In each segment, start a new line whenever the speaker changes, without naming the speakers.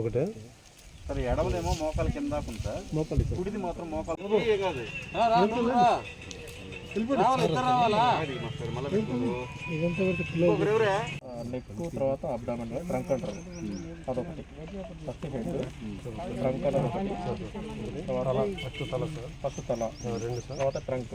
ఒకటే.
సార్ ఎడమలేమో మోకాల కింద
మోకాలి సార్
కుడిది మాత్రం మోకాలు. ఏ కాదు. నెక్ తర్వాత అబ్డామన్ ట్రంక్ అంటారు. అదొకటి. First head. ట్రంక్ అనేది ఒకటి. తర్వాత ఫస్ట్ తల సార్. ఫస్ట్ తల. రెండు తర్వాత ట్రంక్.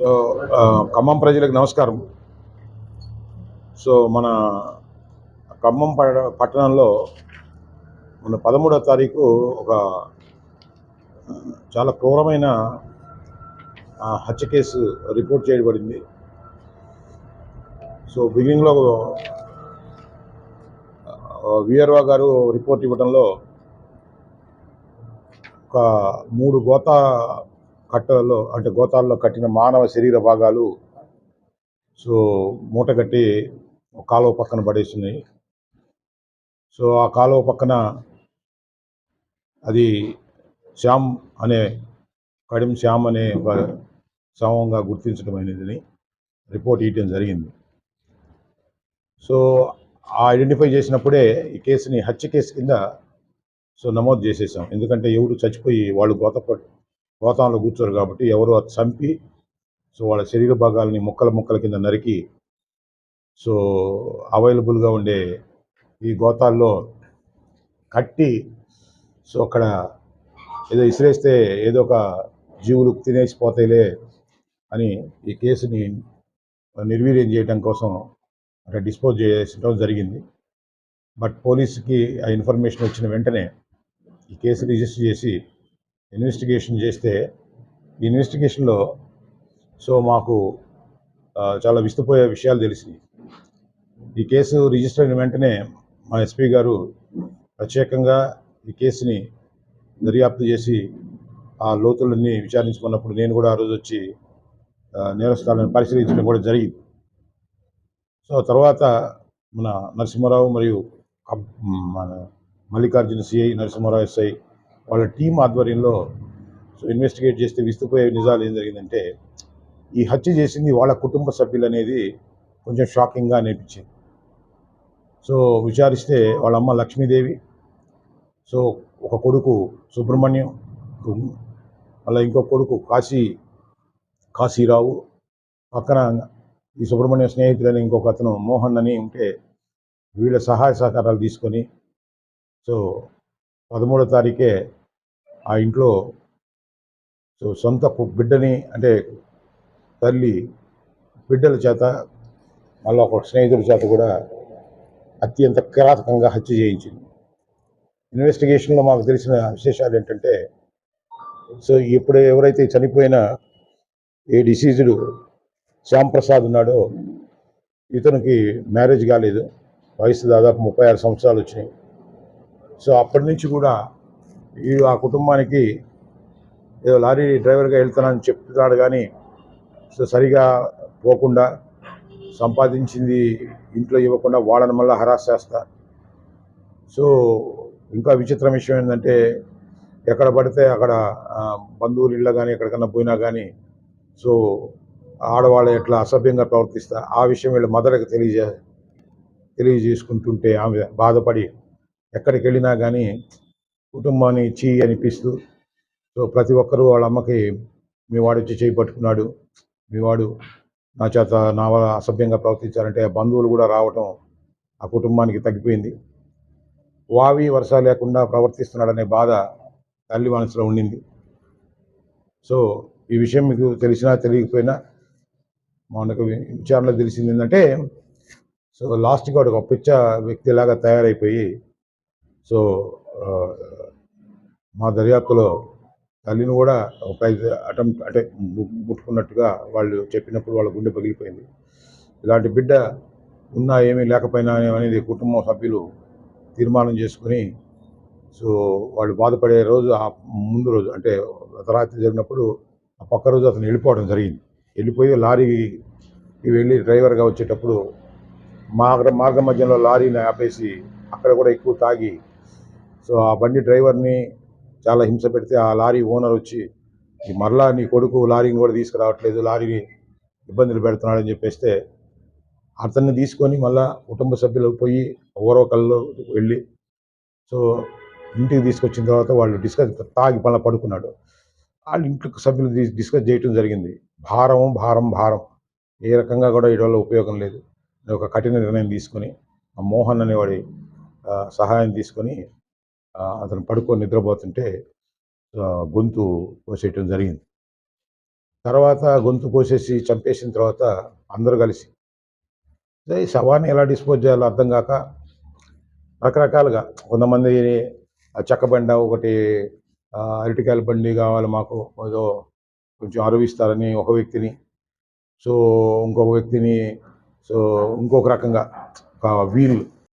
సో ఖమ్మం ప్రజలకు నమస్కారం. సో మన ఖమ్మం పట్టణంలో మన పదమూడవ తారీఖు ఒక చాలా క్రూరమైన హత్య కేసు రిపోర్ట్ చేయబడింది. సో బిగినింగ్లో వీఆర్వా గారు రిపోర్ట్ ఇవ్వడంలో ఒక మూడు గోత కట్టలో అంటే గోతాల్లో కట్టిన మానవ శరీర భాగాలు. సో మూట కట్టి కాలువ పక్కన పడేస్తున్నాయి సో ఆ కాలువ పక్కన అది శ్యామ్ అనే కడిం శ్యామ్ అనే ఒక శవంగా గుర్తించడం అనేది రిపోర్ట్ ఇవ్వడం జరిగింది. సో ఆ ఐడెంటిఫై చేసినప్పుడే ఈ కేసుని హత్య కేసు కింద సో నమోదు చేసేసాం. ఎందుకంటే ఎవరు చచ్చిపోయి వాళ్ళు గోత గోతంలో కూర్చోరు కాబట్టి ఎవరు అది చంపి సో వాళ్ళ శరీర భాగాలని ముక్కల ముక్కల కింద నరికి సో అవైలబుల్గా ఉండే ఈ గోతాల్లో కట్టి సో అక్కడ ఏదో ఇసిరేస్తే ఏదో ఒక జీవులు తినేసిపోతాయిలే అని ఈ కేసుని నిర్వీర్యం చేయడం కోసం అక్కడ డిస్పోజ్ చేయడం జరిగింది. బట్ పోలీసుకి ఆ ఇన్ఫర్మేషన్ వచ్చిన వెంటనే ఈ కేసు రిజిస్టర్ చేసి ఇన్వెస్టిగేషన్ చేస్తే ఈ ఇన్వెస్టిగేషన్లో సో మాకు చాలా విస్తుపోయే విషయాలు తెలిసినాయి. ఈ కేసు రిజిస్టర్ అయిన వెంటనే మా ఎస్పీ గారు ప్రత్యేకంగా ఈ కేసుని దర్యాప్తు చేసి ఆ లోతులన్నీ విచారించుకున్నప్పుడు నేను కూడా ఆ రోజు వచ్చి ఆ, నేరస్థానాన్ని పరిశీలించడం కూడా జరిగింది. సో తర్వాత మన నరసింహారావు మరియు మన మల్లికార్జున సిఐ నరసింహారావు ఎస్ఐ వాళ్ళ టీం ఆధ్వర్యంలో సో ఇన్వెస్టిగేట్ చేస్తే విస్తుపోయే నిజాలు ఏం జరిగిందంటే ఈ హత్య చేసింది వాళ్ళ కుటుంబ సభ్యులు అనేది కొంచెం షాకింగ్గా అనిపించింది. సో విచారిస్తే వాళ్ళ అమ్మ లక్ష్మీదేవి సో ఒక కొడుకు సుబ్రహ్మణ్యం మళ్ళీ ఇంకో కొడుకు కాశీ కాశీరావు పక్కన ఈ సుబ్రహ్మణ్యం స్నేహితుడని ఇంకొక అతను మోహన్ అని ఉంటే వీళ్ళ సహాయ సహకారాలు తీసుకొని సో పదమూడో తారీఖే ఆ ఇంట్లో సో సొంత కు- బిడ్డని అంటే తల్లి బిడ్డల చేత మళ్ళీ ఒక స్నేహితుడి చేత కూడా అత్యంత కిరాతకంగా హత్య చేయించింది. ఇన్వెస్టిగేషన్లో మాకు తెలిసిన విశేషాలు ఏంటంటే సో ఇప్పుడు ఎవరైతే చనిపోయిన ఏ డిసీజుడు శ్యాంప్రసాద్ ఉన్నాడో ఇతనికి మ్యారేజ్ కాలేదు. వయసు దాదాపు ముప్పై ఆరు సంవత్సరాలు వచ్చినాయి. సో అప్పటి నుంచి కూడా ఈ ఆ కుటుంబానికి ఏదో లారీ డ్రైవర్గా వెళ్తానని చెప్తున్నాడు కానీ సో సరిగా పోకుండా సంపాదించింది ఇంట్లో ఇవ్వకుండా వాళ్ళని మళ్ళీ హరాస్ చేస్తా. సో ఇంకా విచిత్రం విషయం ఏంటంటే ఎక్కడ పడితే అక్కడ బంధువులు ఇళ్ళ కానీ ఎక్కడికన్నా పోయినా కానీ సో ఆడవాళ్ళు ఎట్లా అసభ్యంగా ప్రవర్తిస్తా ఆ విషయం వీళ్ళ మదర్కి తెలియజే తెలియజేసుకుంటుంటే ఆమె బాధపడి ఎక్కడికి వెళ్ళినా కానీ కుటుంబాన్ని చీ అనిపిస్తూ సో ప్రతి ఒక్కరూ వాళ్ళ అమ్మకి మీ వాడు వచ్చి చేయి పట్టుకున్నాడు. మీ వాడు నా చేత నా వల్ల అసభ్యంగా ప్రవర్తించారంటే ఆ బంధువులు కూడా రావటం ఆ కుటుంబానికి తగ్గిపోయింది. వావి వరుస లేకుండా ప్రవర్తిస్తున్నాడనే బాధ తల్లి మనసులో ఉండింది. సో ఈ విషయం మీకు తెలిసినా తెలియకపోయినా మనకు విచారణలో తెలిసింది ఏంటంటే సో లాస్ట్గా ఒక పిచ్చ వ్యక్తిలాగా తయారైపోయి సో మా దర్యాప్తులో తల్లిని కూడా ఒక అటెంప్ట్ అంటే ముట్టుకున్నట్టుగా వాళ్ళు చెప్పినప్పుడు వాళ్ళ గుండె పగిలిపోయింది. ఇలాంటి బిడ్డ ఉన్నా ఏమీ లేకపోయినా అనేది కుటుంబ సభ్యులు తీర్మానం చేసుకుని సో వాళ్ళు బాధపడే రోజు ఆ ముందు రోజు అంటే రాత్రి జరిగినప్పుడు ఆ పక్క రోజు అతను వెళ్ళిపోవడం జరిగింది. వెళ్ళిపోయి లారీకి వెళ్ళి డ్రైవర్గా వచ్చేటప్పుడు మార్గ మార్గ మధ్యలో లారీని ఆపేసి అక్కడ కూడా ఎక్కువ తాగి సో ఆ బండి డ్రైవర్ని చాలా హింస పెడితే ఆ లారీ ఓనర్ వచ్చి మరలా నీ కొడుకు లారీని కూడా తీసుకురావట్లేదు లారీని ఇబ్బందులు పెడుతున్నాడని చెప్పేస్తే అతన్ని తీసుకొని మళ్ళా కుటుంబ సభ్యులకు పోయి ఓరవకల్లో వెళ్ళి సో ఇంటికి తీసుకొచ్చిన తర్వాత వాళ్ళు డిస్కస్ తాగి మళ్ళీ పడుకున్నాడు. వాళ్ళు ఇంట్లో సభ్యులు డిస్కస్ చేయటం జరిగింది. భారం భారం భారం. ఏ రకంగా కూడా ఇవాళ ఉపయోగం లేదు. ఒక కఠిన నిర్ణయం తీసుకొని మోహన్ అనేవాడి సహాయం తీసుకొని అతను పడుకొని నిద్రపోతుంటే గొంతు కోసేయటం జరిగింది. తర్వాత గొంతు కోసేసి చంపేసిన తర్వాత అందరూ కలిసి ఈ శవాన్ని ఎలా డిస్పోజ్ చేయాలో అర్థం కాక రకరకాలుగా కొంతమంది ఆ చెక్క బండ ఒకటి అరటికాయల బండి కావాలి మాకు ఏదో కొంచెం అరువిస్తారని ఒక వ్యక్తిని సో ఇంకొక వ్యక్తిని సో ఇంకొక రకంగా ఒక వీల్